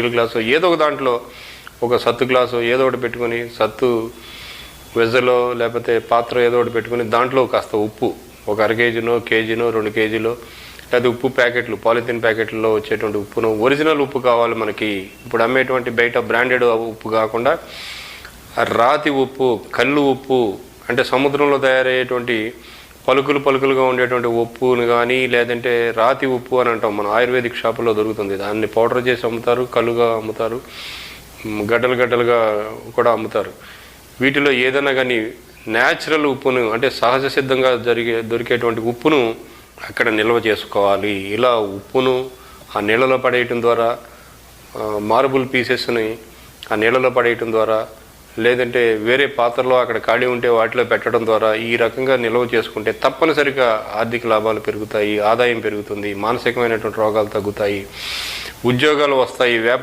Steel glass ఏదో ఒక దాంట్లో ఒక సత్తు గ్లాసు ఏదో ఒకటి పెట్టుకొని సత్తు వెజ్జలో లేకపోతే పాత్ర ఏదో ఒకటి పెట్టుకుని దాంట్లో కాస్త ఉప్పు ఒక అర కేజీనో కేజీనో రెండు కేజీలో లేదా ఉప్పు ప్యాకెట్లు పాలిథిన్ ప్యాకెట్లలో వచ్చేటువంటి ఉప్పును ఒరిజినల్ ఉప్పు కావాలి మనకి. ఇప్పుడు అమ్మేటువంటి బయట బ్రాండెడ్ ఉప్పు కాకుండా రాతి ఉప్పు కళ్ళు ఉప్పు అంటే సముద్రంలో తయారయ్యేటువంటి పలుకులు పలుకులుగా ఉండేటువంటి ఉప్పును కానీ లేదంటే రాతి ఉప్పు అని అంటాం మనం ఆయుర్వేదిక్ షాపులో దొరుకుతుంది దాన్ని పౌడర్ చేసి అమ్ముతారు కలుగా అమ్ముతారు గడ్డలు గడ్డలుగా కూడా అమ్ముతారు. వీటిలో ఏదైనా కానీ న్యాచురల్ ఉప్పును అంటే సహజ సిద్ధంగా జరిగే దొరికేటువంటి ఉప్పును అక్కడ నిల్వ చేసుకోవాలి. ఇలా ఉప్పును ఆ నీళ్ళలో పడేయటం ద్వారా మార్బుల్ పీసెస్ని ఆ నీళ్ళలో పడేయటం ద్వారా లేదంటే వేరే పాత్రలో అక్కడ ఖాళీ ఉంటే వాటిలో పెట్టడం ద్వారా ఈ రకంగా నిల్వ చేసుకుంటే తప్పనిసరిగా ఆర్థిక లాభాలు పెరుగుతాయి ఆదాయం పెరుగుతుంది మానసికమైనటువంటి రోగాలు తగ్గుతాయి ఉద్యోగాలు వస్తాయి వ్యాపార